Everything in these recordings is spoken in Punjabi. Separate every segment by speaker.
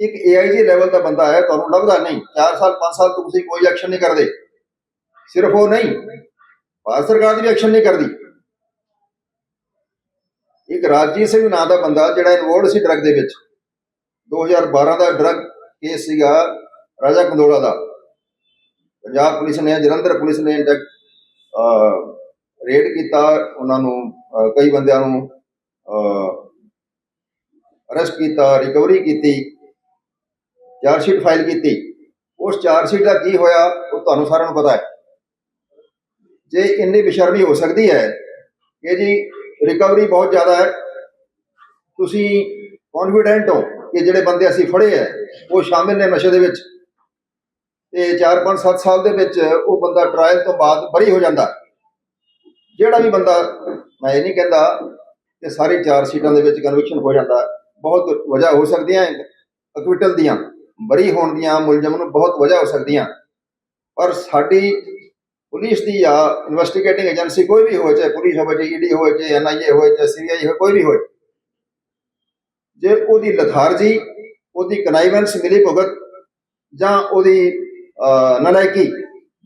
Speaker 1: ਇੱਕ ਏਆਈਜੀ ਲੈਵਲ ਦਾ ਬੰਦਾ ਹੈ, ਤੁਹਾਨੂੰ ਲੱਭਦਾ ਨਹੀਂ 4 ਸਾਲ 5 ਸਾਲ ਤੋਂ ਤੁਸੀਂ ਕੋਈ ਐਕਸ਼ਨ ਨਹੀਂ ਕਰਦੇ। ਸਿਰਫ ਉਹ ਨਹੀਂ, ਭਾਰਤ ਸਰਕਾਰ ਦੀ ਵੀ ਐਕਸ਼ਨ ਨਹੀਂ ਕਰਦੀ। ਇੱਕ ਰਾਜਜੀਤ ਸਿੰਘ ਨਾਂ ਦਾ ਬੰਦਾ ਜਿਹੜਾ ਇਨਵੋਲਡ ਸੀ ਡਰੱਗ ਦੇ ਵਿੱਚ। 2012 ਦਾ ਡਰੱਗ ਕੇਸ ਸੀਗਾ ਰਾਜਾ ਕੰਦੋਲਾ ਦਾ। ਪੰਜਾਬ ਪੁਲਿਸ ਨੇ, ਜਲੰਧਰ ਪੁਲਿਸ ਨੇ ਰੇਡ ਕੀਤਾ। ਉਹਨਾਂ ਨੂੰ ਕਈ ਬੰਦਿਆਂ ਨੂੰ ਅਰੈਸਟ ਕੀਤਾ ਰਿਕਵਰੀ ਕੀਤੀ। ਚਾਰਜ ਸ਼ੀਟ ਫਾਈਲ ਕੀਤੀ। ਉਸ ਚਾਰਜ ਸ਼ੀਟ ਦਾ ਕੀ ਹੋਇਆ, ਉਹ ਤੁਹਾਨੂੰ ਸਾਰਿਆਂ ਨੂੰ ਪਤਾ ਹੈ। ਜੇ ਇੰਨੀ ਬੇਸ਼ਰਮੀ ਹੋ ਸਕਦੀ ਹੈ ਕਿ ਜੀ ਰਿਕਵਰੀ ਬਹੁਤ ਜ਼ਿਆਦਾ ਹੈ, ਤੁਸੀਂ ਕੌਨਫੀਡੈਂਟ ਹੋ ਕਿ ਜਿਹੜੇ ਬੰਦੇ ਅਸੀਂ ਫੜੇ ਹੈ, ਉਹ ਸ਼ਾਮਿਲ ਨੇ ਨਸ਼ੇ ਦੇ ਵਿੱਚ, ਤੇ 4 5 7 ਸਾਲ ਦੇ ਵਿੱਚ ਉਹ ਬੰਦਾ ਟ੍ਰਾਇਲ ਤੋਂ ਬਾਅਦ ਬਰੀ ਹੋ ਜਾਂਦਾ। ਜਿਹੜਾ ਵੀ ਬੰਦਾ, ਮੈਂ ਇਹ ਨਹੀਂ ਕਹਿੰਦਾ ਕਿ ਸਾਰੀ ਚਾਰ ਸੀਟਾਂ ਦੇ ਵਿੱਚ ਕਨਵਿਕਸ਼ਨ ਹੋ ਜਾਂਦਾ। ਬਹੁਤ ਵਜ੍ਹਾ ਹੋ ਸਕਦੀਆਂ ਅਕਵਿਟਲ ਦੀਆਂ। ਬਰੀ ਹੋਣ ਦੀਆਂ ਮੁਲਜ਼ਮ ਨੂੰ ਬਹੁਤ ਵਜ੍ਹਾ ਹੋ ਸਕਦੀਆਂ। ਪਰ ਸਾਡੀ ਪੁਲਿਸ ਦੀ ਆ ਇਨਵੈਸਟੀਗੇਟਿੰਗ ਏਜੰਸੀ ਕੋਈ ਵੀ ਹੋਵੇ, ਚਾਹੇ ਪੁਲਿਸ ਹੋਵੇ, ਚਾਹੇ ਈਡੀ ਹੋਵੇ, ਚਾਹੇ ਐਨਆਈਏ ਹੋਵੇ, ਚਾਹੇ ਸੀਬੀਆਈ ਹੋਵੇ, ਕੋਈ ਵੀ ਹੋਵੇ। ਜੇ ਉਹਦੀ ਲਥਾਰਜੀ ਉਹਦੀ ਕਨਾਈਵੈਂਸ ਮਿਲੀ ਭੁਗਤ ਜਾਂ ਉਹਦੀ ਨਲਾਇਕੀ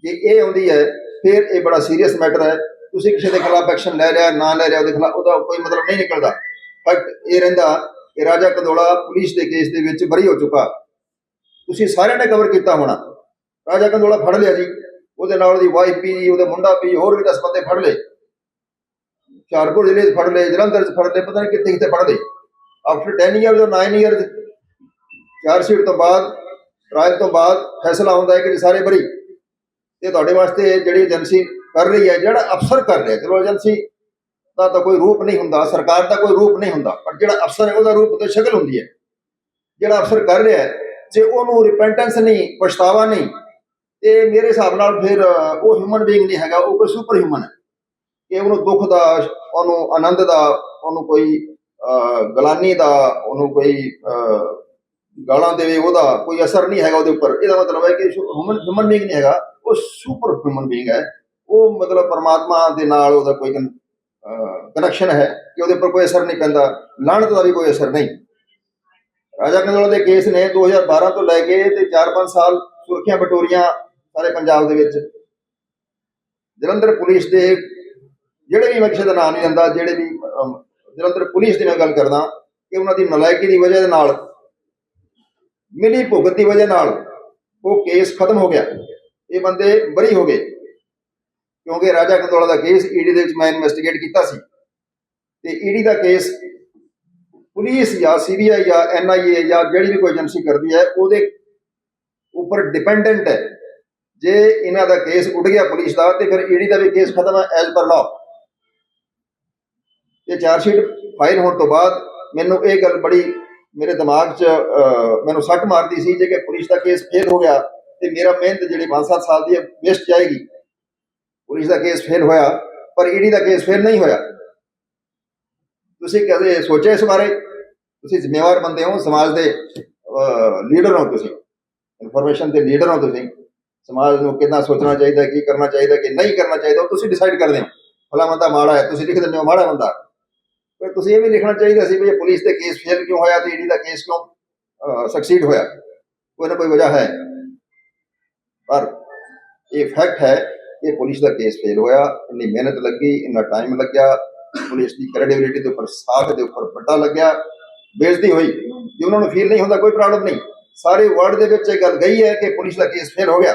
Speaker 1: ਜੇ ਇਹ ਆਉਂਦੀ ਹੈ, ਫਿਰ ਇਹ ਬੜਾ ਸੀਰੀਅਸ ਮੈਟਰ ਹੈ। ਤੁਸੀਂ ਕਿਸੇ ਦੇ ਖਿਲਾਫ ਐਕਸ਼ਨ ਲੈ ਲਿਆ, ਨਾ ਲੈ ਰਿਹਾ ਉਹਦੇ ਖਿਲਾਫ ਉਹਦਾ ਕੋਈ ਮਤਲਬ ਨਹੀਂ ਨਿਕਲਦਾ। ਬਟ ਇਹ ਰਹਿੰਦਾ ਕਿ ਰਾਜਾ ਕੰਦੋਲਾ ਪੁਲਿਸ ਦੇ ਕੇਸ ਦੇ ਵਿੱਚ ਬਰੀ ਹੋ ਚੁੱਕਾ। ਤੁਸੀਂ ਸਾਰਿਆਂ ਨੇ ਕਵਰ ਕੀਤਾ ਹੋਣਾ। ਰਾਜਾ ਕੰਦੋਲਾ ਫੜ ਲਿਆ ਜੀ। ਉਹਦੇ ਨਾਲ ਉਹਦੀ ਵਾਈਫ ਵੀ, ਉਹਦੇ ਮੁੰਡਾ ਵੀ, ਹੋਰ ਵੀ 10 ਬੰਦੇ ਫੜ ਲਏ। ਹੁਸ਼ਿਆਰਪੁਰ ਜ਼ਿਲ੍ਹੇ 'ਚ ਫੜ ਲਏ, ਜਲੰਧਰ 'ਚ ਫੜ ਲਏ, ਪਤਾ ਨਹੀਂ ਕਿੱਥੇ ਕਿੱਥੇ ਫੜ ਲਏ। ਆਫਟਰ 10 ਇਅਰਸ ਔਰ 9 ਇਅਰਸ ਚਾਰ ਸੀਟ ਤੋਂ ਬਾਅਦ, ਰਾਜ ਤੋਂ ਬਾਅਦ ਫੈਸਲਾ ਹੁੰਦਾ ਹੈ ਕਿ ਸਾਰੇ ਬਰੀ। ਤੇ ਤੁਹਾਡੇ ਵਾਸਤੇ ਜਿਹੜੀ ਏਜੰਸੀ ਕਰ ਰਹੀ ਹੈ, ਜਿਹੜਾ ਅਫਸਰ ਕਰ ਰਿਹਾ ਚਲੋ ਏਜੰਸੀ ਦਾ ਤਾਂ ਕੋਈ ਰੂਪ ਨਹੀਂ ਹੁੰਦਾ, ਸਰਕਾਰ ਦਾ ਕੋਈ ਰੂਪ ਨਹੀਂ ਹੁੰਦਾ, ਪਰ ਜਿਹੜਾ ਅਫਸਰ ਹੈ, ਉਹਦਾ ਰੂਪ ਤੇ ਸ਼ਕਲ ਹੁੰਦੀ ਹੈ। ਜਿਹੜਾ ਅਫਸਰ ਕਰ ਰਿਹਾ ਹੈ ਜੇ ਉਹਨੂੰ ਰਿਪੈਂਟੈਂਸ ਨਹੀਂ, ਪਛਤਾਵਾ ਨਹੀਂ, ਤੇ ਮੇਰੇ ਹਿਸਾਬ ਨਾਲ ਫਿਰ ਉਹ ਹਿਊਮਨ ਬੀਇੰਗ ਨਹੀਂ ਹੈਗਾ, ਉਹ ਕੋਈ ਸੁਪਰ ਹਿਊਮਨ ਹੈ। ਕਿ ਉਹਨੂੰ ਦੁੱਖ ਦਾ, ਉਹਨੂੰ ਆਨੰਦ ਦਾ, ਉਹਨੂੰ ਕੋਈ ਗਲਾਨੀ ਦਾ, ਉਹਨੂੰ ਕੋਈ ਗਾਲਾਂ ਦੇਵੇ, ਉਹਦਾ ਕੋਈ ਅਸਰ ਨਹੀਂ ਹੈਗਾ ਉਹਦੇ ਉੱਪਰ। ਇਹਦਾ ਮਤਲਬ ਹੈ ਕਿ ਹਿਊਮਨ ਹਿਊਮਨ ਬੀਇੰਗ ਨਹੀਂ ਹੈਗਾ, ਉਹ ਸੁਪਰ ਹਿਊਮਨ ਬੀਇੰਗ ਹੈ। ਉਹ ਮਤਲਬ ਪਰਮਾਤਮਾ ਦੇ ਨਾਲ ਉਹਦਾ ਕੋਈ ਕਨੈਕਸ਼ਨ ਹੈ ਕਿ ਉਹਦੇ ਉੱਪਰ ਕੋਈ ਅਸਰ ਨਹੀਂ ਪੈਂਦਾ ਲਾਹਣਤ ਦਾ ਵੀ ਕੋਈ ਅਸਰ ਨਹੀਂ। ਰਾਜਾ ਕੰਦੋਲਾ ਦੇ ਕੇਸ ਨੇ 2012 ਤੋਂ ਲੈ ਕੇ ਤੇ 4-5 ਸਾਲ ਸੁਰਖੀਆਂ ਬਟੋਰੀਆਂ ਸਾਰੇ ਪੰਜਾਬ ਦੇ ਵਿੱਚ। ਜਲੰਧਰ ਪੁਲਿਸ ਦੇ ਜਿਹੜੇ ਵੀ ਮੈਂ ਦਾ ਨਾਮ ਨਹੀਂ ਲੈਂਦਾ, ਜਿਹੜੇ ਵੀ ਜਲੰਧਰ ਪੁਲਿਸ ਦੀ ਮੈਂ ਗੱਲ ਕਰਦਾ ਕਿ ਉਹਨਾਂ ਦੀ ਨਲਾਇਕੀ ਦੀ ਵਜ੍ਹਾ ਦੇ ਨਾਲ, ਮਿਲੀ ਭੁਗਤ ਦੀ ਵਜ੍ਹਾ ਨਾਲ ਉਹ ਕੇਸ ਖਤਮ ਹੋ ਗਿਆ। ਇਹ ਬੰਦੇ ਬਰੀ ਹੋ ਗਏ, ਕਿਉਂਕਿ ਰਾਜਾ ਕੰਦੋਲਾ ਦਾ ਕੇਸ ਈਡੀ ਦੇ ਵਿੱਚ ਮੈਂ ਇਨਵੈਸਟੀਗੇਟ ਕੀਤਾ ਸੀ। ਤੇ ਈਡੀ ਦਾ ਕੇਸ ਪੁਲਿਸ ਜਾਂ ਸੀਬੀਆਈ ਜਾਂ ਐਨਆਈਏ ਜਾਂ ਜਿਹੜੀ ਵੀ ਕੋਈ ਏਜੰਸੀ ਕਰਦੀ ਹੈ, ਉਹਦੇ ਉੱਪਰ ਡਿਪੈਂਡੈਂਟ ਹੈ। ਜੇ ਇਹਨਾਂ ਦਾ ਕੇਸ ਉੱਡ ਗਿਆ ਪੁਲਿਸ ਦਾ, ਤੇ ਫਿਰ ਈਡੀ ਦਾ ਵੀ ਕੇਸ ਖਤਮ ਹੈ ਐਜ਼ ਪਰ ਲਾਅ ਇਹ ਚਾਰਜ ਸ਼ੀਟ ਫਾਈਲ ਹੋਣ ਤੋਂ ਬਾਅਦ ਮੈਨੂੰ ਇਹ ਗੱਲ ਬੜੀ ਮੇਰੇ ਦਿਮਾਗ 'ਚ ਮੈਨੂੰ ਸੱਟ ਮਾਰਦੀ ਸੀ ਜੇ ਕਿ ਪੁਲਿਸ ਦਾ ਕੇਸ ਫੇਲ ਹੋ ਗਿਆ, ਤੇ ਮੇਰਾ ਮਿਹਨਤ ਜਿਹੜੀ 5-7 ਸਾਲ ਦੀ ਹੈ ਵੇਸਟ ਜਾਏਗੀ ਪੁਲਿਸ ਦਾ ਕੇਸ ਫੇਲ ਹੋਇਆ, ਪਰ ਈਡੀ ਦਾ ਕੇਸ ਫੇਲ ਨਹੀਂ ਹੋਇਆ। ਤੁਸੀਂ ਕਦੇ ਸੋਚਿਆ ਇਸ ਬਾਰੇ? ਤੁਸੀਂ ਜ਼ਿੰਮੇਵਾਰ ਬੰਦੇ ਹੋ, ਸਮਾਜ ਦੇ ਲੀਡਰ ਹੋ ਤੁਸੀਂ। ਇਨਫੋਰਮੇਸ਼ਨ ਦੇ ਲੀਡਰ ਹੋ ਤੁਸੀਂ। ਸਮਾਜ ਨੂੰ ਕਿੰਨਾ ਸੋਚਣਾ ਚਾਹੀਦਾ, ਕੀ ਕਰਨਾ ਚਾਹੀਦਾ, ਕਿ ਨਹੀਂ ਕਰਨਾ ਚਾਹੀਦਾ, ਉਹ ਤੁਸੀਂ ਡਿਸਾਈਡ ਕਰਦੇ ਹੋ। ਫਲਾ ਬੰਦਾ ਮਾੜਾ ਹੈ, ਤੁਸੀਂ ਲਿਖ ਦਿੰਦੇ ਹੋ, ਮਾੜਾ ਬੰਦਾ। ਫਿਰ ਤੁਸੀਂ ਇਹ ਵੀ ਲਿਖਣਾ ਚਾਹੀਦਾ ਸੀ ਵੀ ਇਹ ਪੁਲਿਸ ਦੇ ਕੇਸ ਫੇਲ ਕਿਉਂ ਹੋਇਆ ਤੇ ਈਡੀ ਦਾ ਕੇਸ ਕਿਉਂ ਸਕਸੀਡ ਹੋਇਆ। ਕੋਈ ਨਾ ਕੋਈ ਵਜ੍ਹਾ ਹੈ। ਪਰ ਇਹ ਫੈਕਟ ਹੈ ਕਿ ਪੁਲਿਸ ਦਾ ਕੇਸ ਫੇਲ ਹੋਇਆ, ਇੰਨੀ ਮਿਹਨਤ ਲੱਗੀ, ਇੰਨਾ ਟਾਈਮ ਲੱਗਿਆ ਪੁਲਿਸ ਦੀ ਕ੍ਰੈਡੀਬਿਲਿਟੀ ਦੇ ਉੱਪਰ ਸਾਖ ਦੇ ਉੱਪਰ ਵੱਡਾ ਲੱਗਿਆ, ਬੇਇੱਜ਼ਤੀ ਹੋਈ। ਜੇ ਉਹਨਾਂ ਨੂੰ ਫੀਲ ਨਹੀਂ ਹੁੰਦਾ, ਕੋਈ ਪ੍ਰੋਬਲਮ ਨਹੀਂ। ਸਾਰੇ ਵਰਲਡ ਦੇ ਵਿੱਚ ਇਹ ਗੱਲ ਗਈ ਹੈ ਕਿ ਪੁਲਿਸ ਦਾ ਕੇਸ ਫੇਰ ਹੋ ਗਿਆ।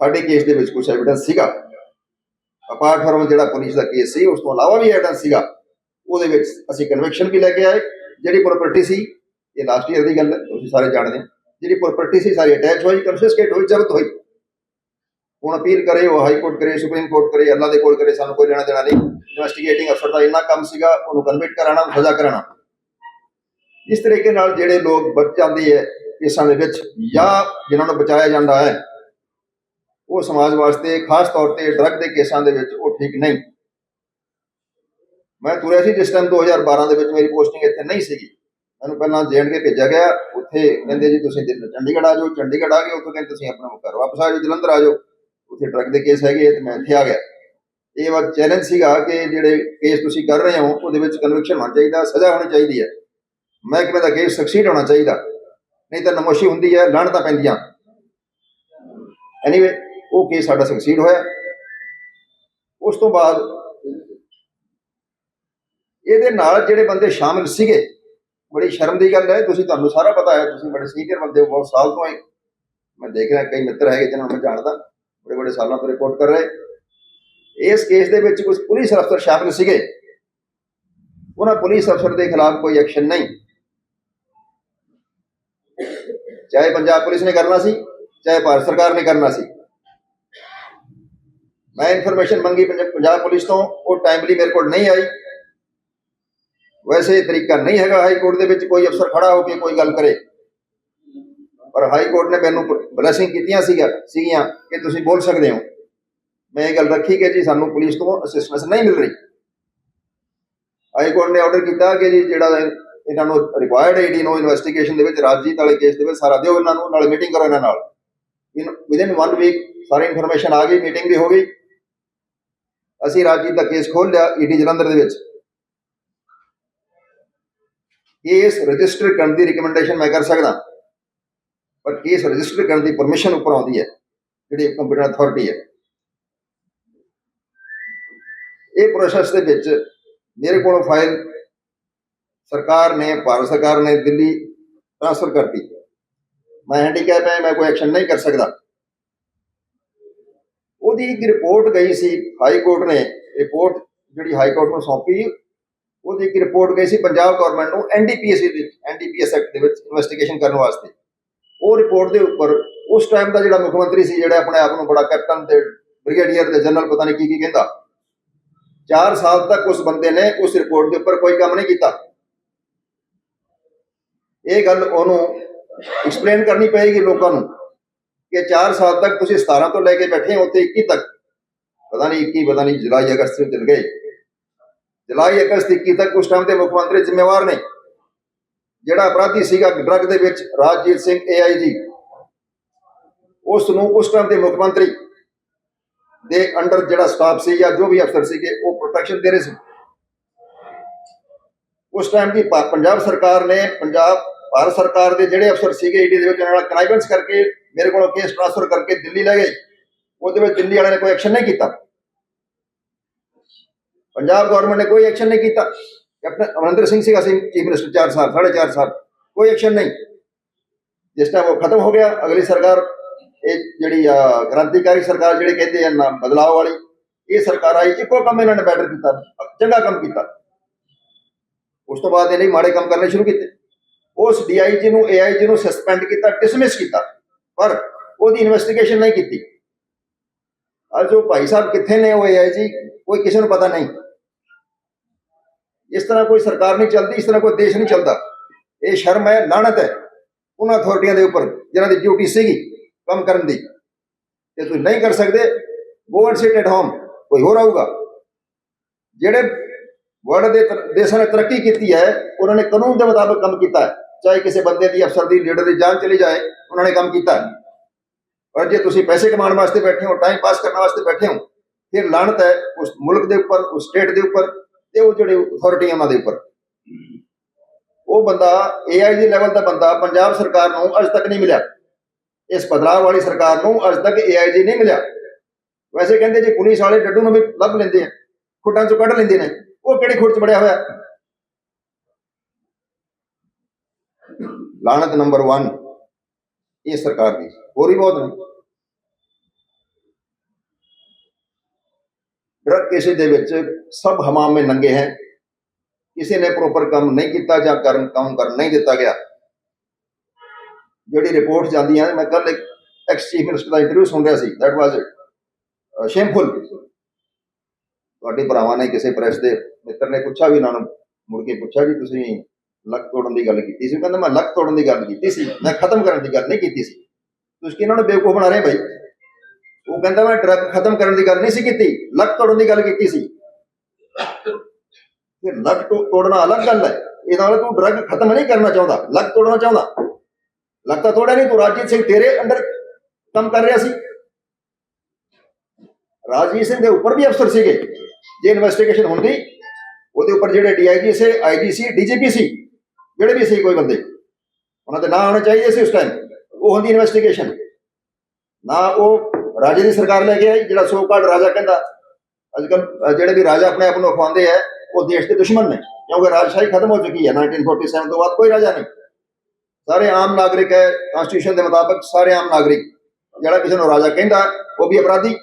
Speaker 1: ਸਾਡੇ ਕੇਸ ਦੇ ਵਿੱਚ ਕੁਝ ਐਵੀਡੈਂਸ ਸੀਗਾ। ਅਪਾਰਟ ਫਰਮ ਜਿਹੜਾ ਪੁਲਿਸ ਦਾ ਕੇਸ ਸੀ, ਉਸ ਤੋਂ ਇਲਾਵਾ ਵੀ ਐਵੀਡੈਂਸ ਸੀਗਾ। ਉਹਦੇ ਵਿੱਚ ਅਸੀਂ ਕਨਵੈਕਸ਼ਨ ਵੀ ਲੈ ਕੇ ਆਏ, ਜਿਹੜੀ ਪ੍ਰਾਪਰਟੀ ਸੀ, ਇਹ ਲਾਸਟ ਈਅਰ ਦੀ ਗੱਲ ਹੈ, ਤੁਸੀਂ ਸਾਰੇ ਜਾਣਦੇ ਜਿਹੜੀ ਪ੍ਰਾਪਰਟੀ ਸੀ, ਸਾਰੀ ਅਟੈਚ ਹੋਈ ਕਨਫਿਸਕੇਟ ਹੋਈ, ਜ਼ਬਤ ਹੋਈ। ਹੁਣ ਅਪੀਲ ਕਰੇ ਉਹ ਹਾਈ ਕੋਰਟ ਕਰੇ, ਸੁਪਰੀਮ ਕੋਰਟ ਕਰੇ, ਅੱਲਾ ਦੇ ਕੋਲ ਕਰੇ, ਸਾਨੂੰ ਕੋਈ ਲੈਣਾ ਦੇਣਾ ਨਹੀਂ। ਇਨਵੈਸਟੀਗੇਟਿੰਗ ਅਫਸਰ ਦਾ ਇੰਨਾ ਕੰਮ ਸੀਗਾ, ਉਹਨੂੰ ਕਨਵਿਕਟ ਕਰਾਣਾ, ਸਜ਼ਾ ਕਰਾਣਾ। ਇਸ ਤਰੀਕੇ ਨਾਲ ਜਿਹੜੇ ਲੋਕ ਬਚ ਜਾਂਦੇ ਹੈ ਕੇਸਾਂ ਦੇ ਵਿੱਚ, ਜਾਂ ਜਿਨ੍ਹਾਂ ਨੂੰ ਬਚਾਇਆ ਜਾਂਦਾ ਹੈ, ਉਹ ਸਮਾਜ ਵਾਸਤੇ ਖਾਸ ਤੌਰ ਤੇ ਡਰੱਗ ਦੇ ਕੇਸਾਂ ਦੇ ਵਿੱਚ ਉਹ ਠੀਕ ਨਹੀਂ। ਮੈਂ ਤੁਰਿਆ ਸੀ ਜਿਸ ਟਾਈਮ 2012 ਦੇ ਵਿੱਚ, ਮੇਰੀ ਪੋਸਟਿੰਗ ਇੱਥੇ ਨਹੀਂ ਸੀਗੀ। ਮੈਨੂੰ ਪਹਿਲਾਂ ਜੇਐਨਕੇ ਭੇਜਿਆ ਗਿਆ, ਉੱਥੇ ਕਹਿੰਦੇ ਜੀ ਤੁਸੀਂ ਚੰਡੀਗੜ੍ਹ ਆ ਜਾਓ, ਚੰਡੀਗੜ੍ਹ ਆ ਗਏ, ਉੱਥੋਂ ਕਹਿੰਦੇ ਤੁਸੀਂ ਆਪਣਾ ਘਰ ਵਾਪਸ ਆ ਜਾਓ, ਜਲੰਧਰ ਆ ਜਾਓ। ਉੱਥੇ ਡਰੱਗ ਦੇ ਕੇਸ ਹੈਗੇ ਆ ਤੇ ਮੈਂ ਇੱਥੇ ਆ ਗਿਆ। ਇਹ ਵਾਰ ਚੈਲੰਜ ਸੀਗਾ ਕਿ ਜਿਹੜੇ ਕੇਸ ਤੁਸੀਂ ਕਰ ਰਹੇ ਹੋ, ਉਹਦੇ ਵਿੱਚ ਕਨਵਿਕਸ਼ਨ ਹੋਣਾ ਚਾਹੀਦਾ, ਸਜ਼ਾ ਹੋਣੀ ਚਾਹੀਦੀ ਹੈ। ਮਹਿਕਮੇ ਦਾ ਕੇਸ ਸਕਸੀਡ ਹੋਣਾ ਚਾਹੀਦਾ। ਨਹੀਂ ਤਾਂ ਨਮੋਸ਼ੀ ਹੁੰਦੀ ਹੈ ਲੜਨ ਤਾਂ ਪੈਂਦੀਆਂ। ਐਨੀਵੇ ਉਹ ਕੇਸ ਸਾਡਾ ਸਕਸੀਡ ਹੋਇਆ। ਉਸ ਤੋਂ ਬਾਅਦ ਇਹਦੇ ਨਾਲ ਜਿਹੜੇ ਬੰਦੇ ਸ਼ਾਮਿਲ ਸੀਗੇ, ਬੜੀ ਸ਼ਰਮ ਦੀ ਗੱਲ ਹੈ, ਤੁਸੀਂ ਤੁਹਾਨੂੰ ਸਾਰਾ ਪਤਾ ਹੈ, ਤੁਸੀਂ ਬੜੇ ਸੀਨੀਅਰ ਬੰਦੇ ਹੋ, ਬਹੁਤ ਸਾਲ ਤੋਂ ਹੀ ਮੈਂ ਦੇਖ ਰਿਹਾ, ਕਈ ਮਿੱਤਰ ਹੈਗੇ ਜਿਹਨਾਂ ਨੂੰ ਮੈਂ ਜਾਣਦਾ। ਬੜੇ ਬੜੇ ਸਾਲਾਂ ਤੋਂ ਰਿਪੋਰਟ ਕਰ ਰਹੇ। ਇਸ ਕੇਸ ਦੇ ਵਿੱਚ ਕੁਝ ਪੁਲਿਸ ਅਫਸਰ ਸ਼ਾਮਿਲ ਸੀਗੇ। ਉਹਨਾਂ ਪੁਲਿਸ ਅਫਸਰ ਦੇ ਖਿਲਾਫ ਕੋਈ ਐਕਸ਼ਨ ਨਹੀਂ। ਚਾਹੇ ਪੰਜਾਬ ਪੁਲਿਸ ਨੇ ਕਰਨਾ ਸੀ, ਚਾਹੇ ਭਾਰਤ ਸਰਕਾਰ ਨੇ ਕਰਨਾ ਸੀ। ਮੈਂ ਇਨਫੋਰਮੇਸ਼ਨ ਮੰਗੀ ਪੰਜਾਬ ਪੁਲਿਸ ਤੋਂ, ਉਹ ਟਾਈਮਲੀ ਮੇਰੇ ਕੋਲ ਨਹੀਂ ਆਈ। ਵੈਸੇ ਇਹ ਤਰੀਕਾ ਨਹੀਂ ਹੈਗਾ, ਹਾਈ ਕੋਰਟ ਦੇ ਵਿੱਚ ਕੋਈ ਅਫਸਰ ਖੜਾ ਹੋ ਕੇ ਕੋਈ ਗੱਲ ਕਰੇ। ਪਰ ਹਾਈ ਕੋਰਟ ਨੇ ਮੈਨੂੰ ਬਲੈਸਿੰਗ ਕੀਤੀਆਂ ਸੀਗਾ, ਸੀਗੀਆਂ ਕਿ ਤੁਸੀਂ ਬੋਲ ਸਕਦੇ ਹੋ। ਮੈਂ ਇਹ ਗੱਲ ਰੱਖੀ ਕਿ ਜੀ ਸਾਨੂੰ ਪੁਲਿਸ ਤੋਂ ਅਸਿਸਟੈਂਸ ਨਹੀਂ ਮਿਲ ਰਹੀ। ਹਾਈ ਕੋਰਟ ਨੇ ਆਰਡਰ ਕੀਤਾ ਕਿ ਜੀ ਜਿਹੜਾ ਇਹਨਾਂ ਨੂੰ ਰਿਕੁਆਇਰਡ ਏਡੀ ਨੂੰ ਇਨਵੈਸਟੀਗੇਸ਼ਨ ਦੇ ਵਿੱਚ, ਰਾਜਜੀਤ ਵਾਲੇ ਕੇਸ ਦੇ ਵਿੱਚ ਸਾਰਾ ਦਿਓ ਇਹਨਾਂ ਨੂੰ, ਨਾਲ ਮੀਟਿੰਗ ਕਰੋ ਇਹਨਾਂ ਨਾਲ। ਵਿਦਿਨ 1 ਵੀਕ ਸਾਰੀ ਇਨਫੋਰਮੇਸ਼ਨ ਆ ਗਈ ਮੀਟਿੰਗ ਵੀ ਹੋ ਗਈ। ਅਸੀਂ ਰਾਜਜੀਤ ਦਾ ਕੇਸ ਖੋਲ ਲਿਆ ਈਡੀ ਜਲੰਧਰ ਦੇ ਵਿੱਚ। ਕੇਸ ਰਜਿਸਟਰ ਕਰਨ ਦੀ ਰਿਕਮੈਂਡੇਸ਼ਨ ਮੈਂ ਕਰ ਸਕਦਾ। ਪਰ ਕੇਸ ਰਜਿਸਟਰ ਕਰਨ ਦੀ ਪਰਮਿਸ਼ਨ ਉੱਪਰ ਆਉਂਦੀ ਹੈ, ਜਿਹੜੀ ਕੰਪਿਊਟਰ ਅਥਾਰਟੀ ਹੈ। ਇਹ ਪ੍ਰੋਸੈਸ ਦੇ ਵਿੱਚ ਮੇਰੇ ਕੋਲੋਂ ਫਾਈਲ ਸਰਕਾਰ ਨੇ, ਭਾਰਤ ਸਰਕਾਰ ਨੇ ਦਿੱਲੀ ਟ੍ਰਾਂਸਫਰ ਕਰਤੀ। ਮੈਂ ਹੈਂਡੀਕੈਪ ਹੈ, ਮੈਂ ਕੋਈ ਐਕਸ਼ਨ ਨਹੀਂ ਕਰ ਸਕਦਾ। ਉਹਦੀ ਇੱਕ ਰਿਪੋਰਟ ਗਈ ਸੀ ਹਾਈ ਕੋਰਟ ਨੇ ਰਿਪੋਰਟ ਜਿਹੜੀ ਹਾਈ ਕੋਰਟ ਨੂੰ ਸੌਂਪੀ, ਉਹਦੀ ਇੱਕ ਰਿਪੋਰਟ ਗਈ ਸੀ ਪੰਜਾਬ ਗਵਰਨਮੈਂਟ ਨੂੰ ਐਨਡੀਪੀਐਸ ਦੇ ਐਨਡੀਪੀਐਸ ਐਕਟ ਦੇ ਵਿੱਚ ਇਨਵੈਸਟੀਗੇਸ਼ਨ ਕਰਨ ਵਾਸਤੇ। ਉਹ ਰਿਪੋਰਟ ਦੇ ਉੱਪਰ ਉਸ ਟਾਈਮ ਦਾ ਜਿਹੜਾ ਮੁੱਖ ਮੰਤਰੀ ਸੀ, ਜਿਹੜਾ ਆਪਣੇ ਆਪ ਨੂੰ ਬੜਾ ਕੈਪਟਨ ਤੇ ਬ੍ਰਿਗੇਡੀਅਰ ਤੇ ਜਨਰਲ ਪਤਾ ਨਹੀਂ ਕੀ ਕੀ ਕਹਿੰਦਾ। 4 ਸਾਲ ਤੱਕ ਉਸ ਬੰਦੇ ਨੇ ਉਸ ਰਿਪੋਰਟ ਦੇ ਉੱਪਰ ਕੋਈ ਕੰਮ ਨਹੀਂ ਕੀਤਾ। ਇਹ ਗੱਲ ਉਹਨੂੰ ਐਕਸਪਲੇਨ ਕਰਨੀ ਪਏਗੀ ਲੋਕਾਂ ਨੂੰ ਕਿ 4 ਸਾਲ ਤੱਕ ਤੁਸੀਂ 17 ਤੋਂ ਲੈ ਕੇ ਬੈਠੇ ਹੋ, ਉੱਥੇ 21 ਤੱਕ। ਪਤਾ ਨਹੀਂ 21 ਪਤਾ ਨਹੀਂ ਜੁਲਾਈ, ਅਗਸਤ ਵਿੱਚ ਚਲ ਗਏ। ਜੁਲਾਈ, ਅਗਸਤ 21 ਤੱਕ ਉਸ ਟਾਈਮ ਦੇ ਮੁੱਖ ਮੰਤਰੀ ਜ਼ਿੰਮੇਵਾਰ ਨੇ। ਜਿਹੜਾ ਅਪਰਾਧੀ ਸੀਗਾ ਡਰੱਗ ਦੇ ਵਿੱਚ ਰਾਜਜੀਤ ਸਿੰਘ ਏਆਈਜੀ ਉਸ ਨੂੰ ਉਸ ਟਾਈਮ ਦੇ ਮੁੱਖ ਮੰਤਰੀ ਦੇ ਅੰਡਰ ਜਿਹੜਾ ਸਟਾਫ ਸੀ ਜਾਂ ਜੋ ਵੀ ਅਫਸਰ ਸੀਗੇ, ਉਹ ਪ੍ਰੋਟੈਕਸ਼ਨ ਦੇ ਰਹੇ ਸੀ। ਉਸ ਟਾਈਮ ਦੀ ਪੰਜਾਬ ਸਰਕਾਰ ਨੇ ਪੰਜਾਬ, ਭਾਰਤ ਸਰਕਾਰ ਦੇ ਜਿਹੜੇ ਅਫਸਰ ਸੀਗੇ, ਈਡੀ ਦੇ ਵਿੱਚ ਉਹਨਾਂ ਨਾਲ ਕਨਾਈਬੈਂਸ ਕਰਕੇ ਮੇਰੇ ਕੋਲੋਂ ਕੇਸ ਟ੍ਰਾਂਸਫਰ ਕਰਕੇ ਦਿੱਲੀ ਲੈ ਗਏ। ਉਹਦੇ ਵਿੱਚ ਦਿੱਲੀ ਵਾਲਿਆਂ ਨੇ ਕੋਈ ਐਕਸ਼ਨ ਨਹੀਂ ਕੀਤਾ। ਪੰਜਾਬ ਗਵਰਨਮੈਂਟ ਨੇ ਕੋਈ ਐਕਸ਼ਨ ਨਹੀਂ ਕੀਤਾ। ਕੈਪਟਨ ਅਮਰਿੰਦਰ ਸਿੰਘ ਸੀਗਾ ਸੀ ਚੀਫ ਮਿਨਿਸਟਰ 4 ਸਾਲ 4.5 ਸਾਲ ਕੋਈ ਐਕਸ਼ਨ ਨਹੀਂ। ਜਿਸ ਟਾਈਮ ਉਹ ਖਤਮ ਹੋ ਗਿਆ ਅਗਲੀ ਸਰਕਾਰ ਇਹ ਜਿਹੜੀ ਆ, ਕ੍ਰਾਂਤੀਕਾਰੀ ਸਰਕਾਰ ਜਿਹੜੇ ਕਹਿੰਦੇ ਆ ਨਾ ਬਦਲਾਅ ਵਾਲੀ ਇਹ ਸਰਕਾਰ ਆਈ ਇੱਕੋ ਕੰਮ ਇਹਨਾਂ ਨੇ ਬੈਟਰ ਕੀਤਾ ਚੰਗਾ ਕੰਮ ਕੀਤਾ। ਉਸ ਤੋਂ ਬਾਅਦ ਇਹਨੇ ਮਾੜੇ ਕੰਮ ਕਰਨੇ ਸ਼ੁਰੂ ਕੀਤੇ। ਉਸ ਡੀਆਈਜੀ ਨੂੰ ਏਆਈਜੀ ਨੂੰ ਸਸਪੈਂਡ ਕੀਤਾ ਡਿਸਮਿਸ ਕੀਤਾ ਪਰ ਉਹਦੀ ਇਨਵੈਸਟੀਗੇਸ਼ਨ ਨਹੀਂ ਕੀਤੀ। ਅੱਜ ਉਹ ਭਾਈ ਸਾਹਿਬ ਕਿੱਥੇ ਨੇ ਉਹ ਏਆਈਜੀ ਕੋਈ ਕਿਸੇ ਨੂੰ ਪਤਾ ਨਹੀਂ। ਇਸ ਤਰ੍ਹਾਂ ਕੋਈ ਸਰਕਾਰ ਨਹੀਂ ਚੱਲਦੀ, ਇਸ ਤਰ੍ਹਾਂ ਕੋਈ ਦੇਸ਼ ਨਹੀਂ ਚੱਲਦਾ। ਇਹ ਸ਼ਰਮ ਹੈ, ਲਾਹਨਤ ਹੈ ਉਹਨਾਂ ਅਥਾਰਟੀਆਂ ਦੇ ਉੱਪਰ, ਜਿਨ੍ਹਾਂ ਦੀ ਡਿਊਟੀ ਸੀਗੀ ਕੰਮ ਕਰਨ ਦੀ। ਤੇ ਤੁਸੀਂ ਨਹੀਂ ਕਰ ਸਕਦੇ go and sit at home ਕੋਈ ਹੋਰ ਆਊਗਾ। ਜਿਹੜੇ ਵਰਲਡ ਦੇ ਦੇਸ਼ਾਂ ਨੇ ਤਰੱਕੀ ਕੀਤੀ ਹੈ, ਉਹਨਾਂ ਨੇ ਕਾਨੂੰਨ ਦੇ ਮੁਤਾਬਕ ਕੰਮ ਕੀਤਾ ਹੈ। ਚਾਹੇ ਕਿਸੇ ਬੰਦੇ ਦੀ, ਅਫਸਰ ਦੀ ਲੀਡਰ ਦੀ ਜਾਨ ਚਲੀ ਜਾਏ, ਉਹਨਾਂ ਨੇ ਕੰਮ ਕੀਤਾ ਹੈ। ਪਰ ਜੇ ਤੁਸੀਂ ਪੈਸੇ ਕਮਾਉਣ ਵਾਸਤੇ ਬੈਠੇ ਹੋ ਟਾਈਮ ਪਾਸ ਕਰਨ ਵਾਸਤੇ ਬੈਠੇ ਹੋ, ਫਿਰ ਲਾਣਤ ਹੈ ਉਸ ਮੁਲਕ ਦੇ ਉੱਪਰ, ਉਸ ਸਟੇਟ ਦੇ ਉੱਪਰ। ਤੇ ਉਹ ਜਿਹੜੇ ਅਥਾਰਟੀਆਂ ਉਹਨਾਂ ਦੇ ਉੱਪਰ। ਉਹ ਬੰਦਾ ਏਆਈਜੀ ਲੈਵਲ ਦਾ ਬੰਦਾ ਪੰਜਾਬ ਸਰਕਾਰ ਨੂੰ ਅਜ ਤੱਕ ਨਹੀਂ ਮਿਲਿਆ। ਇਸ ਬਦਲਾਅ ਵਾਲੀ ਸਰਕਾਰ ਨੂੰ ਅਜ ਤੱਕ ਏਆਈਜੀ ਨਹੀਂ ਮਿਲਿਆ। ਵੈਸੇ ਕਹਿੰਦੇ ਜੀ ਪੁਲਿਸ ਵਾਲੇ ਡੱਡੂ ਨੂੰ ਵੀ ਲੱਭ ਲੈਂਦੇ ਆ, ਖੁੱਡਾਂ ਚੋਂ ਕੱਢ ਲੈਂਦੇ ਨੇ। ਉਹ ਕਿਹੜੇ ਖੁੱਡ ਚ ਬੜਿਆ ਹੋਇਆ? ਲਾਣਤ ਨੰਬਰ 1 ਇਹ ਸਰਕਾਰ ਦੀ। ਹੋਰ ਵੀ ਬਹੁਤ ਨੇ। ਡਰਗ ਕੇਸਿਸ ਦੇ ਵਿੱਚ ਸਭ ਹਮਾਮੇ ਨੰਗੇ ਹੈ, ਕਿਸੇ ਨੇ ਪ੍ਰੋਪਰ ਕੰਮ ਨਹੀਂ ਕੀਤਾ ਜਾਂ ਕਰਨ ਕੰਮ ਕਰਨ ਨਹੀਂ ਦਿੱਤਾ ਗਿਆ। ਜਿਹੜੀ ਰਿਪੋਰਟ ਜਾਂਦੀਆਂ, ਮੈਂ ਕੱਲ ਇੱਕ ਐਕਸ ਚੀਫ ਮਿਨਿਸਟਰ ਦਾ ਇੰਟਰਵਿਊ ਸੁਣ ਰਿਹਾ ਸੀ ਦੈਟ ਵਾਸ ਸ਼ੇਮਫੁਲ ਤੁਹਾਡੇ ਭਰਾਵਾਂ ਨੇ ਕਿਸੇ ਪ੍ਰੈਸ ਦੇ ਮਿੱਤਰ ਨੇ ਪੁੱਛਿਆ ਵੀ ਇਹਨਾਂ ਨੂੰ, ਮੁੜ ਕੇ ਪੁੱਛਿਆ ਜੀ ਤੁਸੀਂ ਲੱਕ ਤੋੜਨ ਦੀ ਗੱਲ ਕੀਤੀ ਸੀ। ਕਹਿੰਦਾ, ਮੈਂ ਲੱਕ ਤੋੜਨ ਦੀ ਗੱਲ ਕੀਤੀ ਸੀ। ਮੈਂ ਖਤਮ ਕਰਨ ਦੀ ਗੱਲ ਨਹੀਂ ਕੀਤੀ ਸੀ। ਤੁਸੀਂ ਕਿਹਨਾਂ ਨੂੰ ਬੇਵਕੂਫ ਬਣਾ ਰਹੇ ਭਾਈ? ਉਹ ਕਹਿੰਦਾ ਮੈਂ ਡਰੱਗ ਖਤਮ ਕਰਨ ਦੀ ਗੱਲ ਨਹੀਂ ਸੀ ਕੀਤੀ ਲੱਕ ਤੋੜਨ ਦੀ ਗੱਲ ਕੀਤੀ ਸੀ। ਫਿਰ ਲੱਕ ਤੋੜਨਾ ਅਲੱਗ ਗੱਲ ਹੈ। ਇਹ ਨਾਲ ਤੂੰ ਡਰੱਗ ਖਤਮ ਨਹੀਂ ਕਰਨਾ ਚਾਹੁੰਦਾ ਲੱਕ ਤੋੜਨਾ ਚਾਹੁੰਦਾ। ਲੱਕ ਤਾਂ ਤੋੜਿਆ ਨਹੀਂ, ਤੂੰ ਰਾਜੀਤ ਸਿੰਘ ਤੇਰੇ ਅੰਡਰ ਕੰਮ ਕਰ ਰਿਹਾ ਸੀ। ਰਾਜੀਤ ਸਿੰਘ ਦੇ ਉੱਪਰ ਵੀ ਅਫਸਰ ਸੀਗੇ। ਜੇ ਇਨਵੈਸਟੀਗੇਸ਼ਨ ਹੁੰਦੀ, ਉਹਦੇ ਉੱਪਰ ਜਿਹੜੇ ਡੀਆਈਜੀ ਸੀ ਆਈਜੀ ਸੀ ਡੀਜੀਪੀ ਸੀ, ਜਿਹੜੇ ਵੀ ਸੀ ਕੋਈ ਬੰਦੇ, ਉਹਨਾਂ ਦੇ ਨਾਂ ਹੋਣੇ ਚਾਹੀਦੇ ਸੀ ਉਸ ਟਾਈਮ ਉਹ ਹੁੰਦੀ ਇਨਵੈਸਟੀਗੇਸ਼ਨ ਨਾ ਉਹ ਰਾਜੇ ਦੀ ਸਰਕਾਰ ਲੈ ਕੇ ਆਈ, ਜਿਹੜਾ ਸੋ ਕਾਲਡ ਰਾਜਾ ਕਹਿੰਦਾ। ਅੱਜ ਕੱਲ ਜਿਹੜੇ ਵੀ ਰਾਜਾ ਆਪਣੇ ਆਪ ਨੂੰ ਅਖਵਾਉਂਦੇ ਆ, ਉਹ ਦੇਸ਼ ਦੇ ਦੁਸ਼ਮਣ ਨੇ। ਕਿਉਂਕਿ ਰਾਜਸ਼ਾਹੀ ਖਤਮ ਹੋ ਚੁੱਕੀ ਹੈ 1947 ਤੋਂ ਬਾਅਦ, ਕੋਈ ਰਾਜਾ ਨਹੀਂ। ਸਾਰੇ ਆਮ ਨਾਗਰਿਕ ਹੈ ਕਨਸਟੀਟਿਊਸ਼ਨ ਦੇ ਮੁਤਾਬਕ ਸਾਰੇ ਆਮ ਨਾਗਰਿਕ। ਜਿਹੜਾ ਕਿਸੇ ਨੂੰ ਰਾਜਾ ਕਹਿੰਦਾ, ਉਹ ਵੀ ਅਪਰਾਧੀ।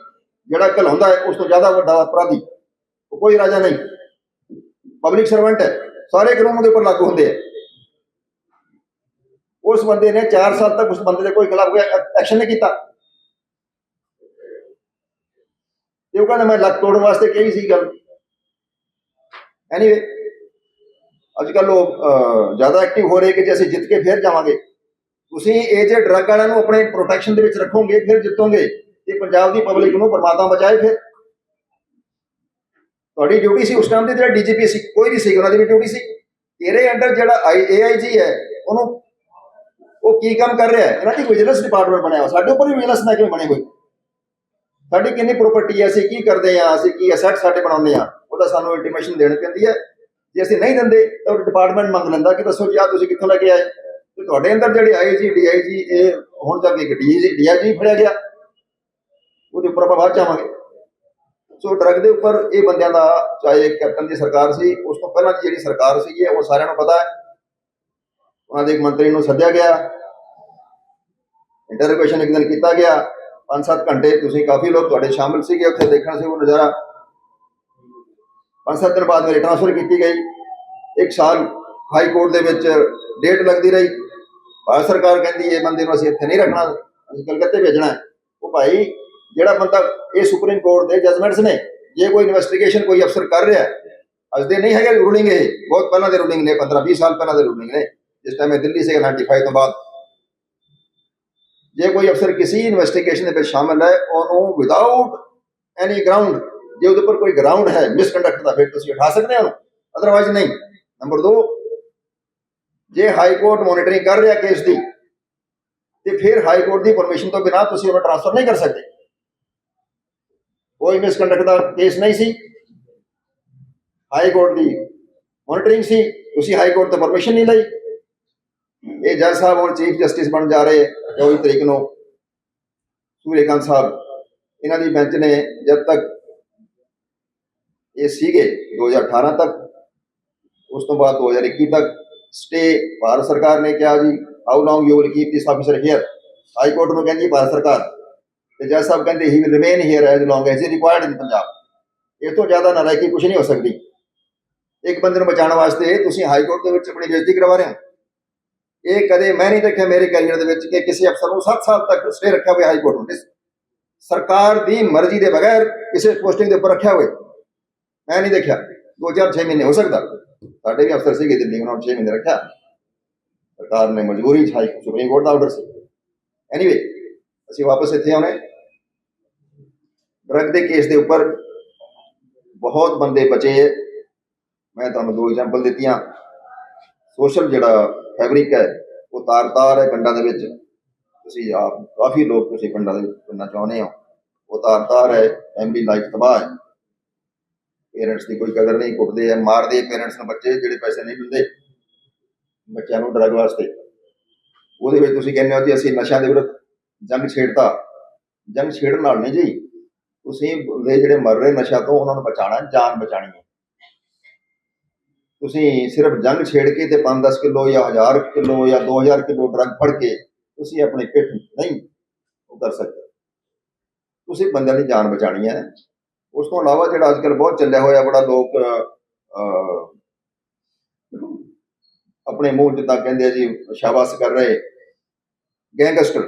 Speaker 1: ਜਿਹੜਾ ਘਲਾਉਂਦਾ ਹੈ, ਉਸ ਤੋਂ ਜ਼ਿਆਦਾ ਵੱਡਾ ਅਪਰਾਧੀ। ਉਹ ਕੋਈ ਰਾਜਾ ਨਹੀਂ। ਪਬਲਿਕ ਸਰਵੈਂਟ ਹੈ। ਸਾਰੇ ਕਾਨੂੰਨ ਦੇ ਉੱਪਰ ਲਾਗੂ ਹੁੰਦੇ ਆ। ਉਸ ਬੰਦੇ ਨੇ 4 ਸਾਲ ਤੱਕ ਉਸ ਬੰਦੇ ਦੇ ਕੋਈ ਖਿਲਾਫ ਕੋਈ ਐਕਸ਼ਨ ਨਹੀਂ ਕੀਤਾ। ਤੇ ਉਹ ਕਹਿੰਦਾ ਮੈਂ ਲੱਕ ਤੋੜਨ ਵਾਸਤੇ ਕਹੀ ਸੀ ਗੱਲ ਐਨੀਵੇ ਅੱਜ ਕੱਲ ਲੋਕ ਜ਼ਿਆਦਾ ਐਕਟਿਵ ਹੋ ਰਹੇ ਕਿ ਜੇ ਅਸੀਂ ਜਿੱਤ ਕੇ ਫਿਰ ਜਾਵਾਂਗੇ ਤੁਸੀਂ ਇਹ ਜੇ ਡਰੱਗ ਵਾਲਿਆਂ ਨੂੰ ਆਪਣੇ ਪ੍ਰੋਟੈਕਸ਼ਨ ਦੇ ਵਿੱਚ ਰੱਖੋਗੇ ਫਿਰ ਜਿੱਤੋਗੇ ਤੇ ਪੰਜਾਬ ਦੀ ਪਬਲਿਕ ਨੂੰ ਪਰਮਾਤਮਾ ਬਚਾਏ ਫਿਰ ਤੁਹਾਡੀ ਡਿਊਟੀ ਸੀ ਉਸ ਟਾਈਮ ਤੇ ਜਿਹੜਾ ਡੀਜੀਪੀ ਸੀ ਕੋਈ ਵੀ ਸੀ ਉਹਨਾਂ ਦੀ ਵੀ ਡਿਊਟੀ ਸੀ ਤੇਰੇ ਅੰਡਰ ਜਿਹੜਾ ਏਆਈਜੀ ਹੈ ਉਹਨੂੰ ਉਹ ਕੀ ਕੰਮ ਕਰ ਰਿਹਾ ਹੈ ਇਹਨਾਂ ਦੀ ਵਿਜੀਲੈਂਸ ਡਿਪਾਰਟਮੈਂਟ ਬਣਿਆ ਹੋਇਆ ਸਾਡੇ ਉੱਪਰ ਵੀ ਵਿਜੀਲੈਂਸ ਨਾ ਕਿਵੇਂ ਬਣੇ ਹੋਏ ਸਾਡੀ ਕਿੰਨੀ ਪ੍ਰਾਪਰਟੀ ਹੈ ਅਸੀਂ ਕੀ ਕਰਦੇ ਆ, ਅਸੀਂ ਕੀ ਅਸੈਟ ਸਾਡੇ ਬਣਾਉਂਦੇ ਆ, ਉਹਦਾ ਸਾਨੂੰ ਇੰਟੀਮੇਸ਼ਨ ਦੇਣੀ ਪੈਂਦੀ ਹੈ ਜੇ ਅਸੀਂ ਨਹੀਂ ਦਿੰਦੇ, ਤਾਂ ਡਿਪਾਰਟਮੈਂਟ ਮੰਗ ਲੈਂਦਾ ਕਿ ਦੱਸੋ ਜੀ ਆ ਤੁਸੀਂ ਕਿੱਥੋਂ ਲੈ ਕੇ ਆਏ? ਤੇ ਤੁਹਾਡੇ ਅੰਦਰ ਜਿਹੜੇ ਆਈਜੀ ਡੀਆਈਜੀ ਇਹ ਹੁਣ ਜਾ ਕੇ ਇੱਕ ਡੀਆਈਜੀ ਫੜਿਆ ਗਿਆ। ਉਹਦੇ ਉੱਪਰ ਆਪਾਂ ਬਾਅਦ ਚ ਸੋ ਡਰੱਗ ਦੇ ਉੱਪਰ ਇਹ ਬੰਦਿਆਂ ਦਾ, ਚਾਹੇ ਕੈਪਟਨ ਦੀ ਸਰਕਾਰ ਸੀ, ਉਸ ਤੋਂ ਪਹਿਲਾਂ ਦੀ ਜਿਹੜੀ ਸਰਕਾਰ ਸੀਗੀ, ਉਹ ਸਾਰਿਆਂ ਨੂੰ ਪਤਾ ਹੈ। ਉਹਨਾਂ ਦੇ ਇੱਕ ਮੰਤਰੀ ਨੂੰ ਸੱਦਿਆ ਗਿਆ। ਇੰਟਰੋਗੇਸ਼ਨ ਇੱਕ ਦਿਨ ਕੀਤਾ ਗਿਆ। 5-7 ਘੰਟੇ ਤੁਸੀਂ ਕਾਫੀ ਲੋਕ ਤੁਹਾਡੇ ਸ਼ਾਮਿਲ ਸੀਗੇ, ਉੱਥੇ ਦੇਖਣ ਸੀ ਉਹ ਨਜ਼ਾਰਾ। 5-7 ਦਿਨ ਬਾਅਦ ਮੇਰੀ ਟ੍ਰਾਂਸਫਰ ਕੀਤੀ ਗਈ। ਇੱਕ ਸਾਲ ਹਾਈ ਕੋਰਟ ਦੇ ਵਿੱਚ ਡੇਟ ਲੱਗਦੀ ਰਹੀ। ਭਾਰਤ ਸਰਕਾਰ ਕਹਿੰਦੀ, ਇਹ ਬੰਦੇ ਨੂੰ ਅਸੀਂ ਇੱਥੇ ਨਹੀਂ ਰੱਖਣਾ, ਅਸੀਂ ਕਲਕੱਤੇ ਭੇਜਣਾ ਉਹ ਭਾਈ, ਜਿਹੜਾ ਬੰਦਾ ਇਹ ਸੁਪਰੀਮ ਕੋਰਟ ਦੇ ਜਜਮੈਂਟਸ ਨੇ, ਜੇ ਕੋਈ ਇਨਵੈਸਟੀਗੇਸ਼ਨ ਕੋਈ ਅਫਸਰ ਕਰ ਰਿਹਾ ਅੱਜ ਦੇ ਨਹੀਂ ਹੈਗੇ ਰੂਲਿੰਗ ਇਹ। ਬਹੁਤ ਪਹਿਲਾਂ ਦੇ ਰੂਲਿੰਗ ਨੇ 15-20 ਸਾਲ ਪਹਿਲਾਂ ਦੇ ਰੂਲਿੰਗ ਨੇ। ਜਿਸ ਟਾਈਮ ਇਹ ਦਿੱਲੀ ਸੀਗਾ 95 ਤੋਂ ਬਾਅਦ। ਜੇ ਕੋਈ ਅਫਸਰ ਕਿਸੇ ਇਨਵੈਸਟੀਗੇਸ਼ਨ ਦੇ ਵਿੱਚ ਸ਼ਾਮਲ ਹੈ ਉਹਨੂੰ ਵਿਦਆਊਟ ਐਨੀ ਗਰਾਊਂਡ ਜੇ ਉਹਦੇ ਉੱਪਰ ਕੋਈ ਗਰਾਊਂਡ ਹੈ ਮਿਸਕੰਡਕਟ ਦਾ ਫਿਰ ਤੁਸੀਂ ਉਠਾ ਸਕਦੇ ਹੋ ਉਹਨੂੰ ਅਦਰਵਾਈਜ਼ ਨਹੀਂ ਨੰਬਰ 2 ਜੇ ਹਾਈ ਕੋਰਟ ਮੋਨੀਟਰਿੰਗ ਕਰ ਰਿਹਾ ਕੇਸ ਦੀ ਤੇ ਫਿਰ ਹਾਈ ਕੋਰਟ ਦੀ ਪਰਮਿਸ਼ਨ ਤੋਂ ਬਿਨਾਂ ਤੁਸੀਂ ਉਹਨੂੰ ਟ੍ਰਾਂਸਫਰ ਨਹੀਂ ਕਰ ਸਕਦੇ ਕੋਈ ਮਿਸਕੰਡਕਟ ਦਾ ਕੇਸ ਨਹੀਂ ਸੀ ਹਾਈ ਕੋਰਟ ਦੀ ਮੋਨੀਟਰਿੰਗ ਸੀ ਤੁਸੀਂ ਹਾਈ ਕੋਰਟ ਤੋਂ ਪਰਮਿਸ਼ਨ ਨਹੀਂ ਲਈ ਇਹ ਜੱਜ ਸਾਹਿਬ ਹੁਣ ਚੀਫ ਜਸਟਿਸ ਬਣ ਜਾ ਰਹੇ 24 ਤਰੀਕ ਨੂੰ ਸੂਰੇਕਾਂਤ ਸਾਹਿਬ, ਇਹਨਾਂ ਦੀ ਬੈਂਚ ਨੇ ਜਦ ਤੱਕ ਇਹ ਸੀਗੇ 2018 ਤੱਕ, ਉਸ ਤੋਂ ਬਾਅਦ 2021 ਤੱਕ, ਸਟੇ ਭਾਰਤ ਸਰਕਾਰ ਨੇ ਕਿਹਾ ਜੀ how long you will keep this officer here high court ਨੂੰ ਕਹਿੰਦੀ ਭਾਰਤ ਸਰਕਾਰ। ਤੇ ਜੱਜ ਸਾਹਿਬ ਕਹਿੰਦੇ he will remain here as long as he required in Punjab ਇਹ ਤੋਂ ਜ਼ਿਆਦਾ ਨਾਲਾਇਕੀ ਕੁਝ ਨਹੀਂ ਹੋ ਸਕਦੀ। ਇੱਕ ਬੰਦੇ ਨੂੰ ਬਚਾਉਣ ਵਾਸਤੇ ਤੁਸੀਂ ਹਾਈ ਕੋਰਟ ਦੇ ਵਿੱਚ ਆਪਣੀ ਬੇਇੱਜ਼ਤੀ ਕਰਵਾ ਰਹੇ ਹੋ। ਇਹ ਕਦੇ ਮੈਂ ਨਹੀਂ ਦੇਖਿਆ ਮੇਰੇ ਕੈਰੀਅਰ ਦੇ ਵਿੱਚ ਕਿ ਕਿਸੇ ਅਫਸਰ ਨੂੰ 7 ਸਾਲ ਤੱਕ ਸਟੇ ਰੱਖਿਆ ਹੋਇਆ ਹਾਈ ਕੋਰਟ ਨੂੰ। ਸਰਕਾਰ ਦੀ ਮਰਜ਼ੀ ਦੇ ਬਗੈਰ ਕਿਸੇ ਪੋਸਟਿੰਗ ਦੇ ਉੱਪਰ ਰੱਖਿਆ ਹੋਵੇ। ਮੈਂ ਨਹੀਂ ਦੇਖਿਆ। 2006 ਮਹੀਨੇ ਹੋ ਸਕਦਾ। ਸਾਡੇ ਵੀ ਅਫਸਰ ਸੀਗੇ ਦਿੱਲੀ, ਉਹਨਾਂ 6 ਮਹੀਨੇ ਰੱਖਿਆ। ਸਰਕਾਰ ਨੇ ਮਜਬੂਰੀ ਚ ਹਾਈ ਸੁਪਰੀਮ ਕੋਰਟ ਦਾ ਆਰਡਰ ਸੀ। ਐਨੀਵੇ ਅਸੀਂ ਵਾਪਸ ਇੱਥੇ ਆਉਣੇ ਡਰੱਗ ਦੇ ਕੇਸ ਦੇ ਉੱਪਰ ਬਹੁਤ ਬੰਦੇ ਬਚੇ ਮੈਂ ਤੁਹਾਨੂੰ ਦੋ ਐਗਜ਼ਾਮਪਲ ਦਿੱਤੀਆਂ। ਸੋਸ਼ਲ ਜਿਹੜਾ ਫੈਬਰਿਕ ਹੈ, ਉਹ ਤਾਰ-ਤਾਰ ਹੈ ਪਿੰਡਾਂ ਦੇ ਵਿੱਚ। ਤੁਸੀਂ ਆਪ, ਕਾਫੀ ਲੋਕ ਤੁਸੀਂ ਪਿੰਡਾਂ ਦੇ ਵਿੱਚ ਪਿੰਡਾਂ ਚਾਹੁੰਦੇ ਹੋ। ਉਹ ਤਾਰ-ਤਾਰ ਹੈ ਫੈਮਿਲੀ ਲਾਈਫ ਤਬਾਹ ਹੈ। ਪੇਰੈਂਟਸ ਦੀ ਕੋਈ ਕਦਰ ਨਹੀਂ, ਕੁੱਟਦੇ ਆ ਮਾਰਦੇ ਪੇਰੈਂਟਸ ਨੂੰ ਬੱਚੇ, ਜਿਹੜੇ ਪੈਸੇ ਨਹੀਂ ਦਿੰਦੇ। ਬੱਚਿਆਂ ਨੂੰ ਡਰੱਗ ਵਾਸਤੇ। ਉਹਦੇ ਵਿੱਚ ਤੁਸੀਂ ਕਹਿੰਦੇ ਹੋ ਕਿ ਅਸੀਂ ਨਸ਼ਿਆਂ ਦੇ ਵਿਰੁੱਧ ਜੰਗ ਛੇੜਤਾ। ਜੰਗ ਛੇੜਨ ਨਾਲ ਨਹੀਂ ਜੀ, ਤੁਸੀਂ ਬੰਦੇ ਜਿਹੜੇ ਮਰ ਰਹੇ ਨਸ਼ਾ ਤੋਂ, ਉਹਨਾਂ ਨੂੰ ਬਚਾਉਣਾ ਜਾਨ ਬਚਾਣੀ ਹੈ। ਤੁਸੀਂ ਸਿਰਫ ਜੰਗ ਛੇੜ ਕੇ ਤੇ 5-10 ਕਿਲੋ ਜਾਂ 1000 ਕਿਲੋ ਜਾਂ 2000 ਕਿਲੋ ਡਰੱਗ ਫੜ ਕੇ ਤੁਸੀਂ ਆਪਣੇ ਪਿੱਠ ਨਹੀਂ ਉਹ ਕਰ ਸਕਦੇ। ਤੁਸੀਂ ਬੰਦਿਆਂ ਦੀ ਜਾਨ ਬਚਾਣੀ ਹੈ। ਉਸ ਤੋਂ ਇਲਾਵਾ ਜਿਹੜਾ ਅੱਜਕੱਲ ਬਹੁਤ ਚੱਲਿਆ ਹੋਇਆ ਬੜਾ ਲੋਕ ਅਹ, ਆਪਣੇ ਮੂੰਹ ਜਿੱਦਾਂ ਕਹਿੰਦੇ ਆ ਜੀ ਸ਼ਾਬਾਸ਼ ਕਰ ਰਹੇ ਗੈਂਗਸਟਰ।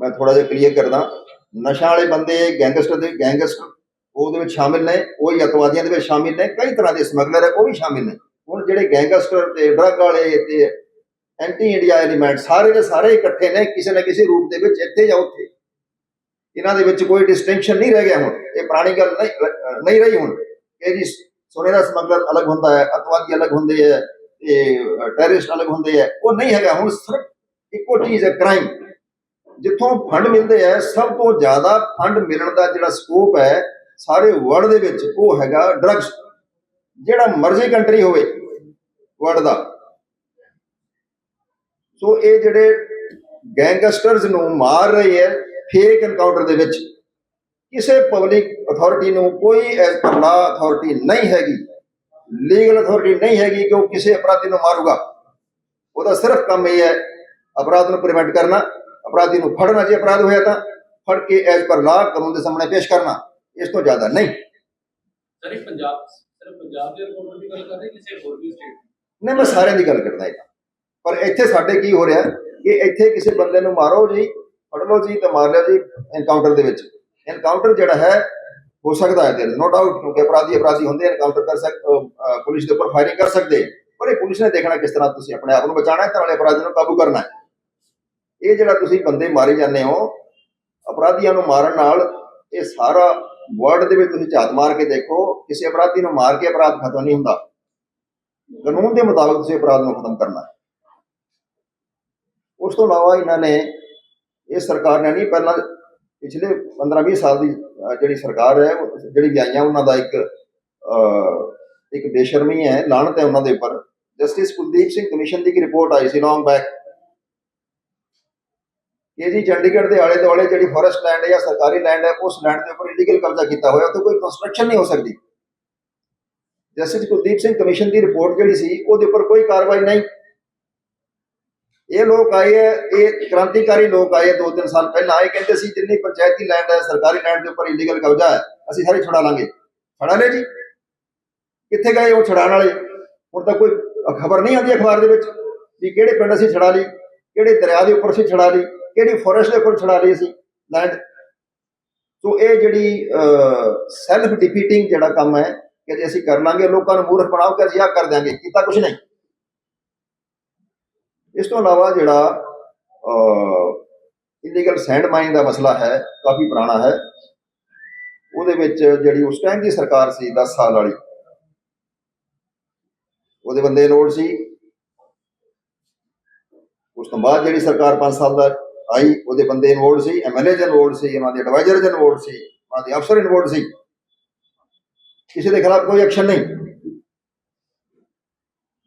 Speaker 1: ਮੈਂ ਥੋੜਾ ਜਿਹਾ ਕਲੀਅਰ ਕਰਦਾ। ਨਸ਼ਾ ਵਾਲੇ ਬੰਦੇ ਗੈਂਗਸਟਰ ਦੇ ਗੈਂਗਸਟਰ। ਉਹਦੇ ਵਿੱਚ ਸ਼ਾਮਿਲ ਨੇ, ਉਹ ਹੀ ਅਤਵਾਦੀਆਂ ਦੇ ਵਿੱਚ ਸ਼ਾਮਿਲ ਨੇ, ਕਈ ਤਰ੍ਹਾਂ ਦੇ ਸਮਗਲਰ ਹੈ ਉਹ ਵੀ ਸ਼ਾਮਿਲ ਨੇ। ਹੁਣ ਜਿਹੜੇ ਗੈਂਗਸਟਰ ਤੇ ਡਰੱਗ ਵਾਲੇ ਤੇ ਐਂਟੀ ਇੰਡੀਆ ਐਲੀਮੈਂਟ ਸਾਰੇ ਦੇ ਸਾਰੇ ਇਕੱਠੇ ਨੇ, ਕਿਸੇ ਨਾ ਕਿਸੇ ਰੂਪ ਦੇ ਵਿੱਚ ਇੱਥੇ ਜਾਂ ਉੱਥੇ। ਇਹਨਾਂ ਦੇ ਵਿੱਚ ਕੋਈ ਡਿਸਟਿੰਕਸ਼ਨ ਨਹੀਂ ਰਹਿ ਗਿਆ ਹੁਣ। ਇਹ ਪੁਰਾਣੀ ਗੱਲ ਨਹੀਂ ਨਹੀਂ ਰਹੀ ਹੁਣ। ਕਿ ਜੀ ਸੋਨੇ ਦਾ ਸਮਗਲਰ ਅਲੱਗ ਹੁੰਦਾ ਹੈ, ਅਤਵਾਦੀ ਅਲੱਗ ਹੁੰਦੇ ਹੈ, ਤੇ ਟੈਰਰਿਸਟ ਅਲੱਗ ਹੁੰਦੇ ਹੈ, ਉਹ ਨਹੀਂ ਹੈਗਾ ਹੁਣ, ਸਿਰਫ ਇੱਕੋ ਚੀਜ਼ ਹੈ ਕ੍ਰਾਈਮ ਜਿੱਥੋਂ ਫੰਡ ਮਿਲਦੇ ਹੈ, ਸਭ ਤੋਂ ਜ਼ਿਆਦਾ ਫੰਡ ਮਿਲਣ ਦਾ ਜਿਹੜਾ ਸਕੋਪ ਹੈ ਸਾਰੇ ਵਰਲਡ ਦੇ ਵਿੱਚ ਉਹ ਹੈਗਾ ਡਰੱਗਸ ਜਿਹੜਾ ਮਰਜ਼ੀ ਕੰਟਰੀ ਹੋਵੇ ਵਰਡ ਦਾ। ਸੋ ਇਹ ਜਿਹੜੇ ਗੈਂਗਸਟਰਸ ਨੂੰ ਮਾਰ ਰਹੇ ਹੈ ਫੇਕ ਐਨਕਾਊਂਟਰ ਦੇ ਵਿੱਚ, ਕਿਸੇ ਪਬਲਿਕ ਅਥਾਰਟੀ ਨੂੰ ਕੋਈ ਐਸ ਪਰ ਲਾ ਅਥਾਰਟੀ ਨਹੀਂ ਹੈਗੀ ਲੀਗਲ ਅਥਾਰਟੀ ਨਹੀਂ ਹੈਗੀ ਕਿ ਉਹ ਕਿਸੇ ਅਪਰਾਧੀ ਨੂੰ ਮਾਰੂਗਾ। ਉਹਦਾ ਸਿਰਫ ਕੰਮ ਇਹ ਹੈ, ਅਪਰਾਧ ਨੂੰ ਪ੍ਰੀਵੈਂਟ ਕਰਨਾ, ਅਪਰਾਧੀ ਨੂੰ ਫੜਨਾ, ਜੇ ਅਪਰਾਧ ਹੋਇਆ ਤਾਂ ਫੜ ਕੇ ਐਸ ਪਰ ਲਾ ਕਾਨੂੰਨ ਦੇ ਸਾਹਮਣੇ ਪੇਸ਼ ਕਰਨਾ। ਇਸ ਤੋਂ ਜ਼ਿਆਦਾ ਨਹੀਂ।
Speaker 2: ਸਰ ਇਹ ਪੰਜਾਬ ਸਿਰਫ ਪੰਜਾਬ ਦੇ ਰਿਪੋਰਟਰ ਦੀ ਗੱਲ ਕਰ ਰਹੇ ਕਿਸੇ ਹੋਰ ਵੀ ਸਟੇਟ
Speaker 1: ਨਹੀਂ ਮੈਂ ਸਾਰਿਆਂ ਦੀ ਗੱਲ ਕਰਦਾ ਹਾਂ ਪਰ ਇੱਥੇ ਸਾਡੇ ਕੀ ਹੋ ਰਿਹਾ ਕਿ ਇੱਥੇ ਕਿਸੇ ਬੰਦੇ ਨੂੰ ਮਾਰੋ ਜੀ ਫੜ ਲਓ ਜੀ ਤੇ ਮਾਰ ਲਿਆ ਜੀ ਐਨਕਾਊਂਟਰ ਦੇ ਵਿੱਚ। ਐਨਕਾਊਂਟਰ ਜਿਹੜਾ ਹੈ ਹੋ ਸਕਦਾ ਹੈ ਦੇਰ ਨੋ ਡਾਊਟ ਕਿਉਂਕਿ ਅਪਰਾਧੀ ਅਪਰਾਧੀ ਹੁੰਦੇ ਐਨਕਾਊਂਟਰ ਕਰ ਸਕ ਪੁਲਿਸ ਦੇ ਉੱਪਰ ਫਾਇਰਿੰਗ ਕਰ ਸਕਦੇ ਪਰ ਇਹ ਪੁਲਿਸ ਨੇ ਦੇਖਣਾ ਕਿਸ ਤਰ੍ਹਾਂ ਤੁਸੀਂ ਆਪਣੇ ਆਪ ਨੂੰ ਬਚਾਉਣਾ ਹੈ ਤੇ ਨਾਲੇ ਅਪਰਾਧੀ ਨੂੰ ਕਾਬੂ ਕਰਨਾ ਹੈ। ਇਹ ਜਿਹੜਾ ਤੁਸੀਂ ਬੰਦੇ ਮਾਰੇ ਜਾਂਦੇ ਹੋ ਅਪਰਾਧੀਆਂ ਨੂੰ ਮਾਰਨ ਨਾਲ ਇਹ ਸਾਰਾ ਵਰਲਡ ਦੇ ਵਿੱਚ ਤੁਸੀਂ ਝਾਤ ਮਾਰ ਕੇ ਦੇਖੋ ਕਿਸੇ ਅਪਰਾਧੀ ਨੂੰ ਮਾਰ ਕੇ ਅਪਰਾਧ ਖਤਮ ਨਹੀਂ ਹੁੰਦਾ। ਕਾਨੂੰਨ ਦੇ ਮੁਤਾਬਕ ਤੁਸੀਂ ਅਪਰਾਧ ਨੂੰ ਖਤਮ ਕਰਨਾ ਹੈ। ਉਸ ਤੋਂ ਇਲਾਵਾ ਇਹਨਾਂ ਨੇ ਇਹ ਸਰਕਾਰ ਨੇ ਨਹੀਂ ਪਹਿਲਾਂ ਪਿਛਲੇ 15-20 ਸਾਲ ਦੀ ਜਿਹੜੀ ਸਰਕਾਰ ਹੈ ਜਿਹੜੀ ਵੀ ਆਈਆਂ ਉਹਨਾਂ ਦਾ ਇੱਕ ਅਹ, ਇੱਕ ਬੇਸ਼ਰਮੀ ਹੈ ਲਾਹਨਤ ਹੈ ਉਹਨਾਂ ਦੇ ਉੱਪਰ। ਜਸਟਿਸ ਕੁਲਦੀਪ ਸਿੰਘ ਕਮਿਸ਼ਨ ਦੀ ਇੱਕ ਰਿਪੋਰਟ ਆਈ ਸੀ ਲੌਂਗ ਬੈਕ ਇਹ ਜੀ ਚੰਡੀਗੜ੍ਹ ਦੇ ਆਲੇ ਦੁਆਲੇ ਜਿਹੜੀ ਫੋਰੈਸਟ ਲੈਂਡ ਹੈ ਜਾਂ ਸਰਕਾਰੀ ਲੈਂਡ ਹੈ, ਉਸ ਲੈਂਡ ਦੇ ਉੱਪਰ ਇਲੀਗਲ ਕਬਜ਼ਾ ਕੀਤਾ ਹੋਇਆ, ਉੱਥੇ ਕੋਈ ਕੰਸਟਰਕਸ਼ਨ ਨਹੀਂ ਹੋ ਸਕਦੀ। ਜਸਟਿਸ ਕੁਲਦੀਪ ਸਿੰਘ ਕਮਿਸ਼ਨ ਦੀ ਰਿਪੋਰਟ ਜਿਹੜੀ ਸੀ, ਉਹਦੇ ਉੱਪਰ ਕੋਈ ਕਾਰਵਾਈ ਨਹੀਂ। ਇਹ ਲੋਕ ਆਏ ਹੈ, ਇਹ ਕ੍ਰਾਂਤੀਕਾਰੀ ਲੋਕ ਆਏ ਦੋ ਤਿੰਨ ਸਾਲ ਪਹਿਲਾਂ। ਆਏ ਕਹਿੰਦੇ ਸੀ, ਜਿੰਨੀ ਪੰਚਾਇਤੀ ਲੈਂਡ ਹੈ, ਸਰਕਾਰੀ ਲੈਂਡ ਦੇ ਉੱਪਰ ਇਲੀਗਲ ਕਬਜ਼ਾ ਹੈ, ਅਸੀਂ ਸਾਰੇ ਛੁਡਾ ਲਾਂਗੇ। ਛੜਾ ਲਏ ਜੀ। ਕਿੱਥੇ ਗਏ ਉਹ ਛੁਡਾਉਣ ਵਾਲੇ? ਹੁਣ ਤਾਂ ਕੋਈ ਖਬਰ ਨਹੀਂ ਆਉਂਦੀ ਅਖਬਾਰ ਦੇ ਵਿੱਚ ਵੀ ਕਿਹੜੇ ਪਿੰਡ ਅਸੀਂ ਛੁਡਾ ਲਈ, ਕਿਹੜੇ ਦਰਿਆ ਦੇ ਉੱਪਰ ਅਸੀਂ ਛੁਡਾ ਲਈ। ਕਿਹੜੀ ਫੋਰੈਸਟ ਦੇ ਕੋਲ ਛੁਡਾ ਰਹੀ ਸੀ ਲੈਂਡ ਸੋ ਇਹ ਜਿਹੜੀ ਸੈਲਫ ਡਿਫੀਟਿੰਗ ਜਿਹੜਾ ਕੰਮ ਹੈ ਕਿ ਜੇ ਅਸੀਂ ਕਰ ਲਾਂਗੇ, ਲੋਕਾਂ ਨੂੰ ਮੂਰਖ ਬਣਾਓ ਕੇ ਅਸੀਂ ਆਹ ਕਰ ਦਿਆਂਗੇ, ਕੀਤਾ ਕੁਝ ਨਹੀਂ। ਇਸ ਤੋਂ ਇਲਾਵਾ ਜਿਹੜਾ ਇਲੀਗਲ ਸੈਂਡ ਮਾਈਨ ਦਾ ਮਸਲਾ ਹੈ, ਕਾਫੀ ਪੁਰਾਣਾ ਹੈ। ਉਹਦੇ ਵਿੱਚ ਜਿਹੜੀ ਉਸ ਟਾਈਮ ਦੀ ਸਰਕਾਰ ਸੀ 10 ਸਾਲ ਵਾਲੀ, ਉਹਦੇ ਬੰਦੇ ਲੋੜ ਸੀ। ਉਸ ਤੋਂ ਬਾਅਦ ਜਿਹੜੀ ਸਰਕਾਰ 5 ਸਾਲ ਦਾ ਆਈ ਉਹਦੇ ਬੰਦੇ ਇਨਵੋਲਡ ਸੀ ਐਮਐਲਏ ਜਨ ਇਨਵੋਲਡ ਸੀ, ਉਹਨਾਂ ਦੇ ਐਡਵਾਈਜ਼ਰ ਜਨ ਇਨਵੋਲਡ ਸੀ, ਉਹਨਾਂ ਦੇ ਅਫਸਰ ਇਨਵੋਲਡ ਸੀ। ਕਿਸੇ ਦੇ ਖਿਲਾਫ ਕੋਈ ਐਕਸ਼ਨ ਨਹੀਂ।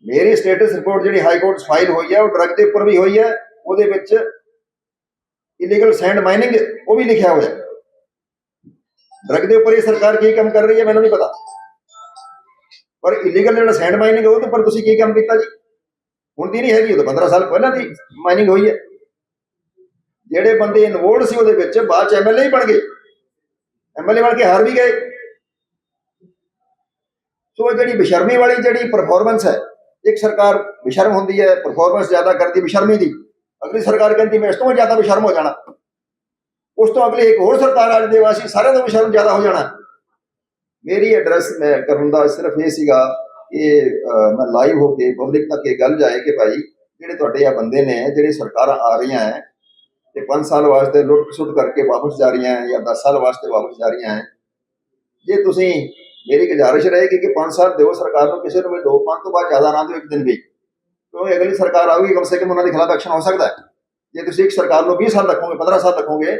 Speaker 1: ਮੇਰੀ ਸਟੇਟਸ ਰਿਪੋਰਟ ਜਿਹੜੀ ਹਾਈ ਕੋਰਟ ਫਾਈਲ ਹੋਈ ਹੈ, ਉਹ ਡਰੱਗ ਦੇ ਉੱਪਰ ਵੀ ਹੋਈ ਹੈ, ਉਹਦੇ ਵਿੱਚ ਇਲੀਗਲ ਸੈਂਡ ਮਾਈਨਿੰਗ ਉਹ ਵੀ ਲਿਖਿਆ ਹੋਇਆ ਹੈ। ਡਰੱਗ ਦੇ ਉੱਪਰ ਇਹ ਸਰਕਾਰ ਕੀ ਕੰਮ ਕਰ ਰਹੀ ਹੈ, ਮੈਨੂੰ ਨਹੀਂ ਪਤਾ। ਪਰ ਇਲੀਗਲ ਜਿਹੜਾ ਸੈਂਡ ਮਾਈਨਿੰਗ ਉਹਦੇ ਪਰ ਤੁਸੀਂ ਕੀ ਕੰਮ ਕੀਤਾ ਜੀ? ਹੁਣ ਦੀ ਨਹੀਂ ਹੈਗੀ, ਉਹ ਤਾਂ 15 ਸਾਲ ਪਹਿਲਾਂ ਦੀ ਮਾਈਨਿੰਗ ਹੋਈ ਹੈ। ਜਿਹੜੇ ਬੰਦੇ ਇਨਵੋਲਡ ਸੀ ਉਹਦੇ ਵਿੱਚ ਬਾਅਦ ਚ ਐਮਐਲਏ ਹੀ ਬਣ ਗਏ। ਐਮਐਲਏ ਬਣ ਕੇ ਹਾਰ ਵੀ ਗਏ। ਸੋ ਜਿਹੜੀ ਬੇਸ਼ਰਮੀ ਵਾਲੀ ਜਿਹੜੀ ਪਰਫਾਰਮੈਂਸ ਹੈ, ਇੱਕ ਸਰਕਾਰ ਬੇਸ਼ਰਮ ਹੁੰਦੀ ਹੈ ਪਰਫਾਰਮੈਂਸ ਜ਼ਿਆਦਾ ਕਰਦੀ ਬੇਸ਼ਰਮੀ ਦੀ, ਅਗਲੀ ਸਰਕਾਰ ਕਹਿੰਦੀ ਮੈਂ ਇਸ ਤੋਂ ਜ਼ਿਆਦਾ ਬੇਸ਼ਰਮ ਹੋ ਜਾਣਾ। ਉਸ ਤੋਂ ਅਗਲੀ ਇੱਕ ਹੋਰ ਸਰਕਾਰ ਆ ਜਾਂਦੀ ਵਾਸੀ ਸਾਰਿਆਂ ਤੋਂ ਬੇਸ਼ਰਮ ਜ਼ਿਆਦਾ ਹੋ ਜਾਣਾ। ਮੇਰੀ ਐਡਰੈਸ ਮੈਂ ਕਰਨ ਦਾ ਸਿਰਫ ਇਹ ਸੀਗਾ ਕਿ ਮੈਂ ਲਾਈਵ ਹੋ ਕੇ ਪਬਲਿਕ ਤੱਕ ਇਹ ਗੱਲ ਜਾਏ ਕਿ ਭਾਈ, ਜਿਹੜੇ ਤੁਹਾਡੇ ਆ ਬੰਦੇ ਨੇ, ਜਿਹੜੇ ਸਰਕਾਰਾਂ ਆ ਰਹੀਆਂ ਹੈ ਤੇ 5 ਸਾਲ ਵਾਸਤੇ ਲੁੱਟ ਸੁੱਟ ਕਰਕੇ ਵਾਪਸ ਜਾ ਰਹੀਆਂ ਹੈ ਜਾਂ 10 ਸਾਲ ਵਾਸਤੇ ਵਾਪਸ ਜਾ ਰਹੀਆਂ ਹੈ। ਜੇ ਤੁਸੀਂ ਮੇਰੀ ਗੁਜ਼ਾਰਿਸ਼ ਰਹੇਗੀ ਕਿ 5 ਸਾਲ ਦਿਓ ਸਰਕਾਰ ਨੂੰ, ਕਿਸੇ ਨੂੰ ਵੀ ਦੋ, ਪੰਜ ਤੋਂ ਬਾਅਦ ਜ਼ਿਆਦਾ ਨਾ ਦਿਓ ਇੱਕ ਦਿਨ ਵੀ। ਕਿਉਂਕਿ ਅਗਲੀ ਸਰਕਾਰ ਆਊਗੀ, ਕਮ ਸੇ ਕਮ ਉਹਨਾਂ ਦੇ ਖਿਲਾਫ ਐਕਸ਼ਨ ਹੋ ਸਕਦਾ ਹੈ। ਜੇ ਤੁਸੀਂ ਇੱਕ ਸਰਕਾਰ ਨੂੰ 20 ਸਾਲ ਰੱਖੋਗੇ 15 ਸਾਲ ਰੱਖੋਗੇ